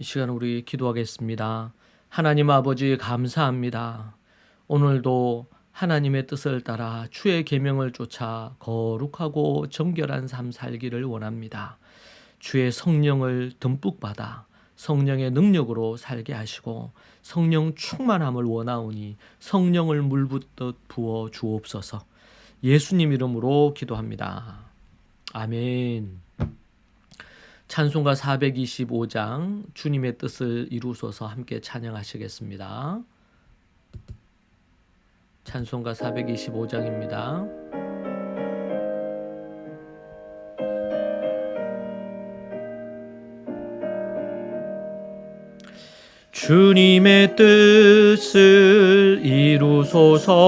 이 시간 우리 기도하겠습니다. 하나님 아버지 감사합니다. 오늘도 하나님의 뜻을 따라 주의 계명을 쫓아 거룩하고 정결한 삶 살기를 원합니다. 주의 성령을 듬뿍 받아 성령의 능력으로 살게 하시고 성령 충만함을 원하오니 성령을 물붓듯 부어 주옵소서. 예수님 이름으로 기도합니다. 아멘. 찬송가 425장 주님의 뜻을 이루소서 함께 찬양하시겠습니다. 찬송가 425장입니다. 주님의 뜻을 이루소서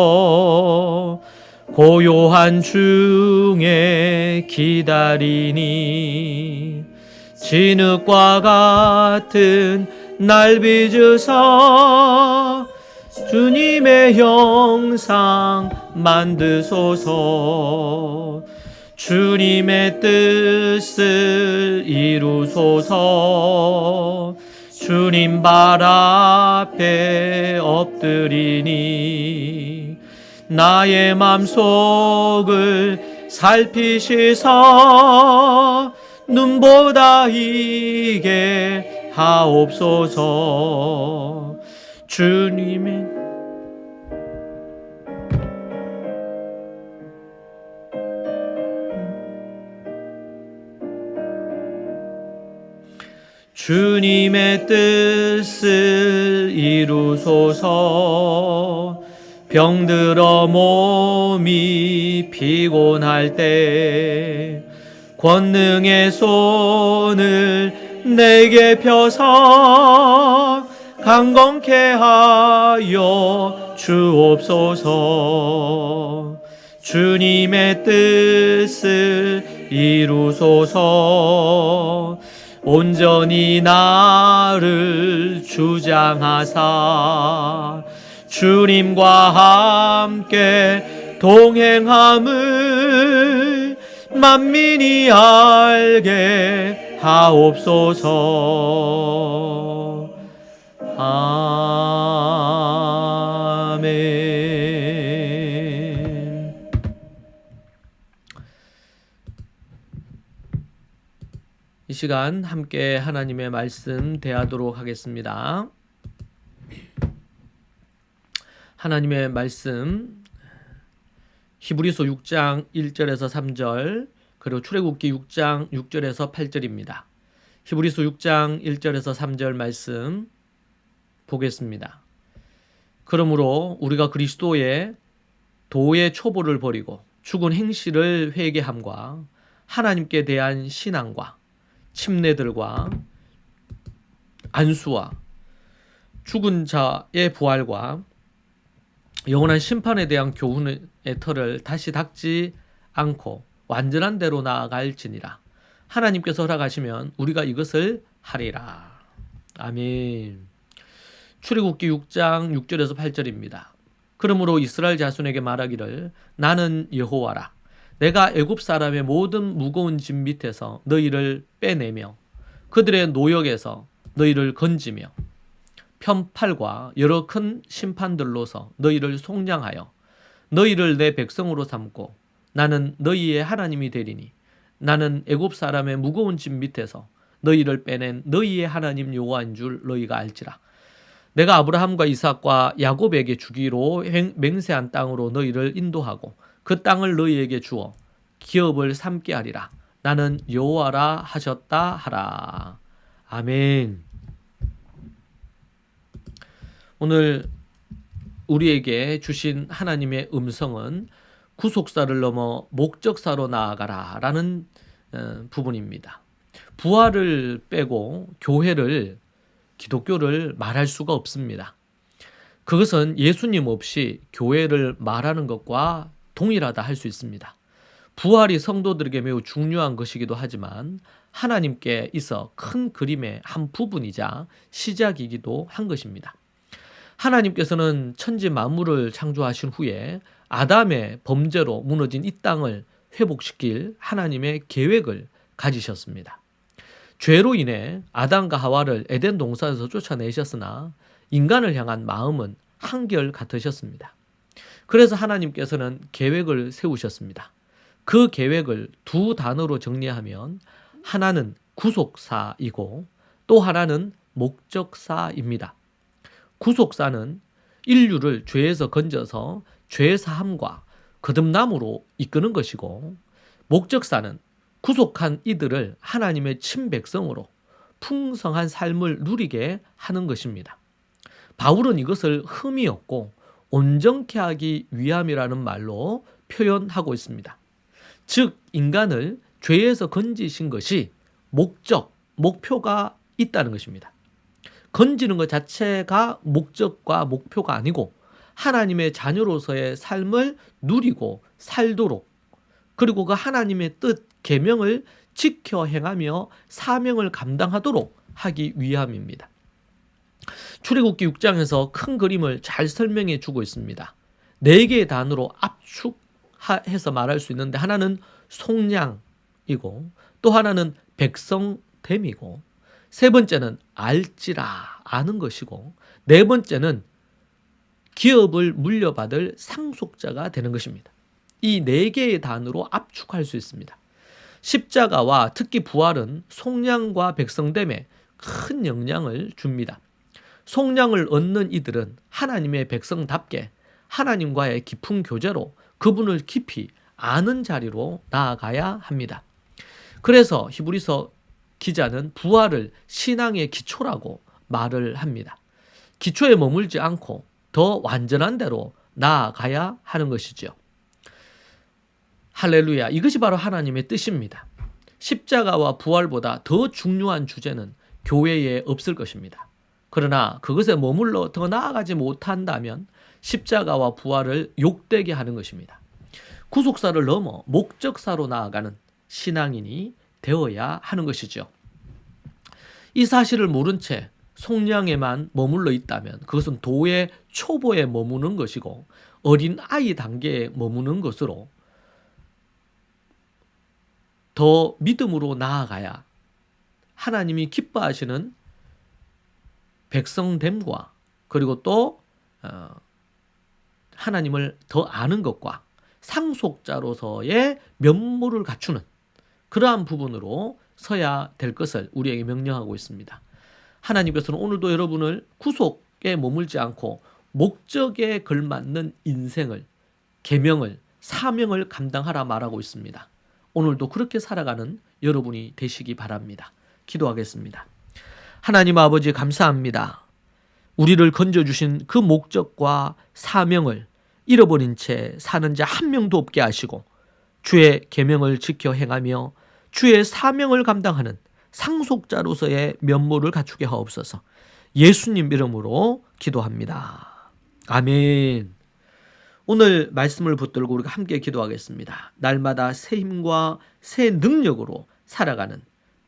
고요한 중에 기다리니 진흙과 같은 날 빚으사 주님의 형상 만드소서. 주님의 뜻을 이루소서. 주님 발 앞에 엎드리니 나의 맘속을 살피시사 눈보다 이게 하옵소서. 주님의 주님의 뜻을 이루소서. 병들어 몸이 피곤할 때 권능의 손을 내게 펴서 강건케 하여 주옵소서. 주님의 뜻을 이루소서. 온전히 나를 주장하사 주님과 함께 동행함을 만민이 알게 하옵소서. 아멘. 이 시간 함께 하나님의 말씀 대하도록 하겠습니다. 하나님의 말씀 히브리서 6장 1절에서 3절 그리고 출애굽기 6장 6절에서 8절입니다. 히브리서 6장 1절에서 3절 말씀 보겠습니다. 그러므로 우리가 그리스도의 도의 초보를 버리고 죽은 행실을 회개함과 하나님께 대한 신앙과 침례들과 안수와 죽은 자의 부활과 영원한 심판에 대한 교훈의 털을 다시 닦지 않고 완전한 대로 나아갈지니라. 하나님께서 허락하시면 우리가 이것을 하리라. 아멘. 출애굽기 6장 6절에서 8절입니다. 그러므로 이스라엘 자손에게 말하기를 나는 여호와라. 내가 애굽 사람의 모든 무거운 짐 밑에서 너희를 빼내며 그들의 노역에서 너희를 건지며 편팔과 여러 큰 심판들로서 너희를 속량하여 너희를 내 백성으로 삼고 나는 너희의 하나님이 되리니 나는 애굽 사람의 무거운 짐 밑에서 너희를 빼낸 너희의 하나님 여호와인 줄 너희가 알지라. 내가 아브라함과 이삭과 야곱에게 주기로 맹세한 땅으로 너희를 인도하고 그 땅을 너희에게 주어 기업을 삼게 하리라. 나는 여호와라 하셨다 하라. 아멘. 오늘 우리에게 주신 하나님의 음성은 구속사를 넘어 목적사로 나아가라 라는 어, 부분입니다. 부활을 빼고 교회를 기독교를 말할 수가 없습니다. 그것은 예수님 없이 교회를 말하는 것과 동일하다 할 수 있습니다. 부활이 성도들에게 매우 중요한 것이기도 하지만 하나님께 있어 큰 그림의 한 부분이자 시작이기도 한 것입니다. 하나님께서는 천지 만물을 창조하신 후에 아담의 범죄로 무너진 이 땅을 회복시킬 하나님의 계획을 가지셨습니다. 죄로 인해 아담과 하와를 에덴 동산에서 쫓아내셨으나 인간을 향한 마음은 한결 같으셨습니다. 그래서 하나님께서는 계획을 세우셨습니다. 그 계획을 두 단어로 정리하면 하나는 구속사이고 또 하나는 목적사입니다. 구속사는 인류를 죄에서 건져서 죄 사함과 거듭남으로 이끄는 것이고 목적사는 구속한 이들을 하나님의 친백성으로 풍성한 삶을 누리게 하는 것입니다. 바울은 이것을 흠이 없고 온전케 하기 위함이라는 말로 표현하고 있습니다. 즉 인간을 죄에서 건지신 것이 목적, 목표가 있다는 것입니다. 건지는 것 자체가 목적과 목표가 아니고 하나님의 자녀로서의 삶을 누리고 살도록 그리고 그 하나님의 뜻, 계명을 지켜 행하며 사명을 감당하도록 하기 위함입니다. 출애굽기 6장에서 큰 그림을 잘 설명해 주고 있습니다. 네 개의 단어로 압축해서 말할 수 있는데 하나는 속량이고 또 하나는 백성됨이고 세 번째는 알지라 아는 것이고 네 번째는 기업을 물려받을 상속자가 되는 것입니다. 이 네 개의 단어로 압축할 수 있습니다. 십자가와 특히 부활은 속량과 백성됨에 큰 영향을 줍니다. 속량을 얻는 이들은 하나님의 백성답게 하나님과의 깊은 교제로 그분을 깊이 아는 자리로 나아가야 합니다. 그래서 히브리서 기자는 부활을 신앙의 기초라고 말을 합니다. 기초에 머물지 않고 더 완전한 대로 나아가야 하는 것이죠. 할렐루야. 이것이 바로 하나님의 뜻입니다. 십자가와 부활보다 더 중요한 주제는 교회에 없을 것입니다. 그러나 그것에 머물러 더 나아가지 못한다면 십자가와 부활을 욕되게 하는 것입니다. 구속사를 넘어 목적사로 나아가는 신앙인이 되어야 하는 것이죠. 이 사실을 모른 채 속량에만 머물러 있다면 그것은 도의 초보에 머무는 것이고 어린 아이 단계에 머무는 것으로 더 믿음으로 나아가야 하나님이 기뻐하시는 백성됨과 그리고 또 어, 하나님을 더 아는 것과 상속자로서의 면모를 갖추는 그러한 부분으로 서야 될 것을 우리에게 명령하고 있습니다. 하나님께서는 오늘도 여러분을 구속에 머물지 않고 목적에 걸맞는 인생을 계명을 사명을 감당하라 말하고 있습니다. 오늘도 그렇게 살아가는 여러분이 되시기 바랍니다. 기도하겠습니다. 하나님 아버지 감사합니다. 우리를 건져 주신 그 목적과 사명을 잃어버린 채 사는 자 한 명도 없게 하시고 주의 계명을 지켜 행하며 주의 사명을 감당하는 상속자로서의 면모를 갖추게 하옵소서. 예수님 이름으로 기도합니다. 아멘. 오늘 말씀을 붙들고 우리가 함께 기도하겠습니다. 날마다 새 힘과 새 능력으로 살아가는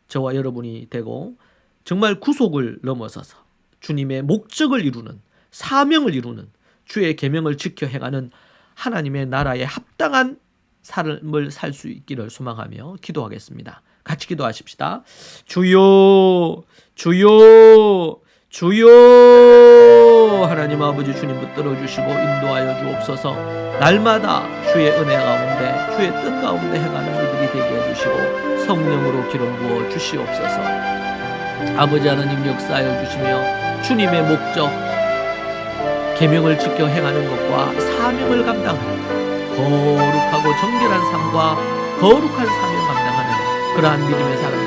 저와 여러분이 되고 정말 구속을 넘어서서 주님의 목적을 이루는 사명을 이루는 주의 계명을 지켜 행하는 하나님의 나라에 합당한 삶을 살 수 있기를 소망하며 기도하겠습니다. 같이 기도하십시다. 주요, 주요, 주요. 하나님 아버지 주님 붙들어 주시고 인도하여 주옵소서. 날마다 주의 은혜 가운데, 주의 뜻 가운데 행하는 이들이 되게 해 주시고 성령으로 기름 부어 주시옵소서. 아버지 하나님 역사하여 주시며 주님의 목적 계명을 지켜 행하는 것과 사명을 감당하는 거룩하고 정결한 삶과 거룩한 사명 감당하는 그러한 믿음의 사람